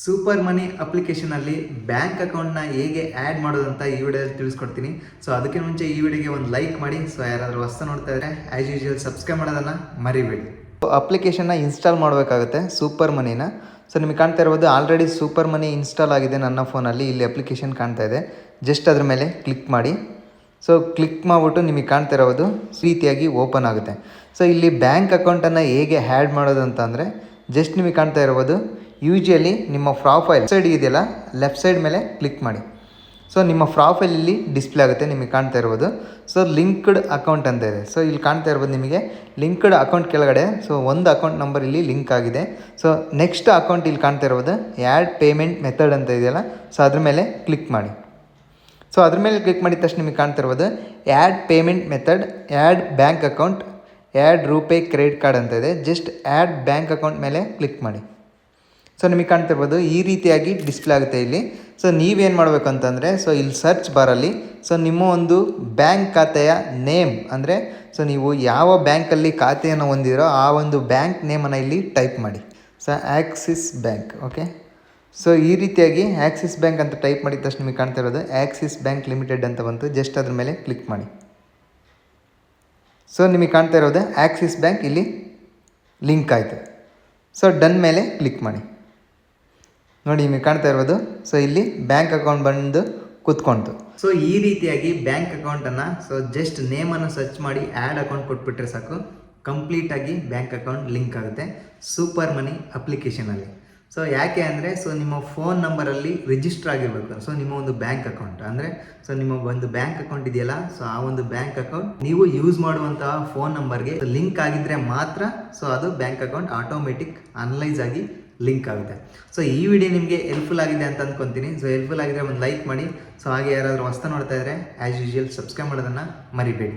Super ಮನಿ ಅಪ್ಲಿಕೇಶನಲ್ಲಿ bank ಅಕೌಂಟ್ನ ಹೇಗೆ ಆ್ಯಡ್ ಅಂತ ಈ ವಿಡಿಯೋದಲ್ಲಿ ತಿಳಿಸ್ಕೊಡ್ತೀನಿ. ಸೊ ಅದಕ್ಕೆ ಮುಂಚೆ ಈ ವಿಡಿಯೋಗೆ ಒಂದು ಲೈಕ್ ಮಾಡಿ. ಸೊ ಯಾರಾದರೂ ಹೊಸ ನೋಡ್ತಾ ಇದ್ರೆ ಆ್ಯಸ್ ಯೂಶುವಲ್ ಸಬ್ಸ್ಕ್ರೈಬ್ ಮಾಡೋದನ್ನು ಮರಿಬೇಡಿ. ಅಪ್ಲಿಕೇಶನ್ನ ಇನ್ಸ್ಟಾಲ್ ಮಾಡಬೇಕಾಗುತ್ತೆ ಸೂಪರ್ ಮನಿನ ಸೊ ನಿಮಗೆ ಕಾಣ್ತಾ ಇರ್ಬೋದು ಆಲ್ರೆಡಿ ಸೂಪರ್ ಮನಿ ಇನ್ಸ್ಟಾಲ್ ಆಗಿದೆ ನನ್ನ ಫೋನಲ್ಲಿ ಇಲ್ಲಿ ಅಪ್ಲಿಕೇಶನ್ ಕಾಣ್ತಾ ಇದೆ. ಜಸ್ಟ್ ಅದ್ರ ಮೇಲೆ ಕ್ಲಿಕ್ ಮಾಡಿ. ಸೊ ಕ್ಲಿಕ್ ಮಾಡಿಬಿಟ್ಟು ನಿಮಗೆ ಕಾಣ್ತಾ ಇರೋದು ರೀತಿಯಾಗಿ ಓಪನ್ ಆಗುತ್ತೆ. ಸೊ ಇಲ್ಲಿ ಬ್ಯಾಂಕ್ ಅಕೌಂಟನ್ನು ಹೇಗೆ ಹ್ಯಾಡ್ ಮಾಡೋದು ಅಂತ ಅಂದರೆ ಜಸ್ಟ್ ನಿಮಗೆ ಕಾಣ್ತಾ ಇರ್ಬೋದು ಯೂಶಲಿ ನಿಮ್ಮ ಪ್ರೊಫೈಲ್ ಸೈಡ್ ಇದೆಯಲ್ಲ ಲೆಫ್ಟ್ ಸೈಡ್ ಮೇಲೆ ಕ್ಲಿಕ್ ಮಾಡಿ. ಸೊ ನಿಮ್ಮ ಪ್ರೊಫೈಲ್ ಇಲ್ಲಿ ಡಿಸ್ಪ್ಲೇ ಆಗುತ್ತೆ, ನಿಮಗೆ ಕಾಣ್ತಾ ಇರ್ಬೋದು. ಸೊ ಲಿಂಕ್ಡ್ ಅಕೌಂಟ್ ಅಂತ ಇದೆ. ಸೊ ಇಲ್ಲಿ ಕಾಣ್ತಾ ಇರ್ಬೋದು ನಿಮಗೆ ಲಿಂಕ್ಡ್ ಅಕೌಂಟ್ ಕೆಳಗಡೆ. ಸೊ ಒಂದು ಅಕೌಂಟ್ ನಂಬರ್ ಇಲ್ಲಿ ಲಿಂಕ್ ಆಗಿದೆ. ಸೊ ನೆಕ್ಸ್ಟ್ ಅಕೌಂಟ್ ಇಲ್ಲಿ ಕಾಣ್ತಾ ಇರ್ಬೋದು ಆ್ಯಡ್ ಪೇಮೆಂಟ್ ಮೆಥಡ್ ಅಂತ ಇದೆಯಲ್ಲ ಸೊ ಅದ್ರ ಮೇಲೆ ಕ್ಲಿಕ್ ಮಾಡಿ. ಸೊ ಅದ್ರ ಮೇಲೆ ಕ್ಲಿಕ್ ಮಾಡಿದ ತಕ್ಷಣ ನಿಮಗೆ ಕಾಣ್ತಾ ಇರ್ಬೋದು add payment method add bank account add RuPay credit card ಅಂತ ಇದೆ. ಜಸ್ಟ್ ಆ್ಯಡ್ ಬ್ಯಾಂಕ್ ಅಕೌಂಟ್ ಮೇಲೆ ಕ್ಲಿಕ್ ಮಾಡಿ. ಸೊ ನಿಮಗೆ ಕಾಣ್ತಿರ್ಬೋದು, ಈ ರೀತಿಯಾಗಿ ಡಿಸ್ಪ್ಲೇ ಆಗುತ್ತೆ ಇಲ್ಲಿ. ಸೊ ನೀವೇನು ಮಾಡಬೇಕು ಅಂತಂದರೆ ಸೊ ಇಲ್ಲಿ ಸರ್ಚ್ ಬಾರಲ್ಲಿ ಸೊ ನಿಮ್ಮ ಒಂದು ಬ್ಯಾಂಕ್ ಖಾತೆಯ ನೇಮ್ ಅಂದರೆ ಸೊ ನೀವು ಯಾವ ಬ್ಯಾಂಕಲ್ಲಿ ಖಾತೆಯನ್ನು ಹೊಂದಿರೋ ಆ ಒಂದು ಬ್ಯಾಂಕ್ ನೇಮನ್ನು ಇಲ್ಲಿ ಟೈಪ್ ಮಾಡಿ. So Axis bank okay so ಈ ರೀತಿಯಾಗಿ ಆ್ಯಕ್ಸಿಸ್ ಬ್ಯಾಂಕ್ ಅಂತ ಟೈಪ್ ಮಾಡಿದ ತಕ್ಷಣ ನಿಮಗೆ ಕಾಣ್ತಾ ಇರೋದು ಆ್ಯಕ್ಸಿಸ್ ಬ್ಯಾಂಕ್ ಲಿಮಿಟೆಡ್ ಅಂತ ಬಂತು. ಜಸ್ಟ್ ಅದ್ರ ಮೇಲೆ ಕ್ಲಿಕ್ ಮಾಡಿ. ಸೊ ನಿಮಗೆ ಕಾಣ್ತಾ ಇರೋದು ಆ್ಯಕ್ಸಿಸ್ ಬ್ಯಾಂಕ್ ಇಲ್ಲಿ ಲಿಂಕ್ ಆಯಿತು. ಸೊ ಡನ್ ಮೇಲೆ ಕ್ಲಿಕ್ ಮಾಡಿ. ನೋಡಿ ನಿಮಗೆ ಕಾಣ್ತಾ ಇರ್ಬೋದು ಸೊ ಇಲ್ಲಿ ಬ್ಯಾಂಕ್ ಅಕೌಂಟ್ ಬಂದು ಕೂತ್ಕೊಂತು. ಸೊ ಈ ರೀತಿಯಾಗಿ ಬ್ಯಾಂಕ್ ಅಕೌಂಟನ್ನು ಸೊ ಜಸ್ಟ್ ನೇಮನ್ನು ಸರ್ಚ್ ಮಾಡಿ ಆ್ಯಡ್ ಅಕೌಂಟ್ ಕೊಟ್ಬಿಟ್ರೆ ಸಾಕು. ಕಂಪ್ಲೀಟಾಗಿ ಬ್ಯಾಂಕ್ ಅಕೌಂಟ್ ಲಿಂಕ್ ಆಗುತ್ತೆ. ಸೂಪರ್ ಮನಿ ಅಪ್ಲಿಕೇಶನಲ್ಲಿ ಸೊ ಯಾಕೆ ಅಂದರೆ ಸೊ ನಿಮ್ಮ ಫೋನ್ ನಂಬರಲ್ಲಿ ರಿಜಿಸ್ಟರ್ ಆಗಿರ್ಬೇಕು. ಸೊ ನಿಮ್ಮ ಒಂದು ಬ್ಯಾಂಕ್ ಅಕೌಂಟ್ ಅಂದರೆ ಸೊ ನಿಮ್ಮ ಒಂದು ಬ್ಯಾಂಕ್ ಅಕೌಂಟ್ ಇದೆಯಲ್ಲ ಸೊ ಆ ಒಂದು ಬ್ಯಾಂಕ್ ಅಕೌಂಟ್ ನೀವು ಯೂಸ್ ಮಾಡುವಂತಹ ಫೋನ್ ನಂಬರ್ಗೆ ಲಿಂಕ್ ಆಗಿದ್ದರೆ ಮಾತ್ರ ಸೊ ಅದು ಬ್ಯಾಂಕ್ ಅಕೌಂಟ್ ಆಟೋಮೆಟಿಕ್ ಅನಲೈಸ್ ಆಗಿ ಲಿಂಕ್ ಆಗುತ್ತೆ. ಸೊ ಈ ವಿಡಿಯೋ ನಿಮಗೆ ಹೆಲ್ಪ್ಫುಲ್ ಆಗಿದೆ ಅಂತ ಅಂದ್ಕೊತೀನಿ ಸೊ ಹೆಲ್ಪ್ಫುಲ್ ಆಗಿದ್ರೆ ಒಂದು ಲೈಕ್ ಮಾಡಿ. ಸೊ ಹಾಗೆ ಯಾರಾದರೂ ಹೊಸ ನೋಡ್ತಾ ಇದ್ದರೆ ಆ್ಯಸ್ ಯೂಶುವಲ್ ಸಬ್ಸ್ಕ್ರೈಬ್ ಮಾಡೋದನ್ನು ಮರಿಬೇಡಿ.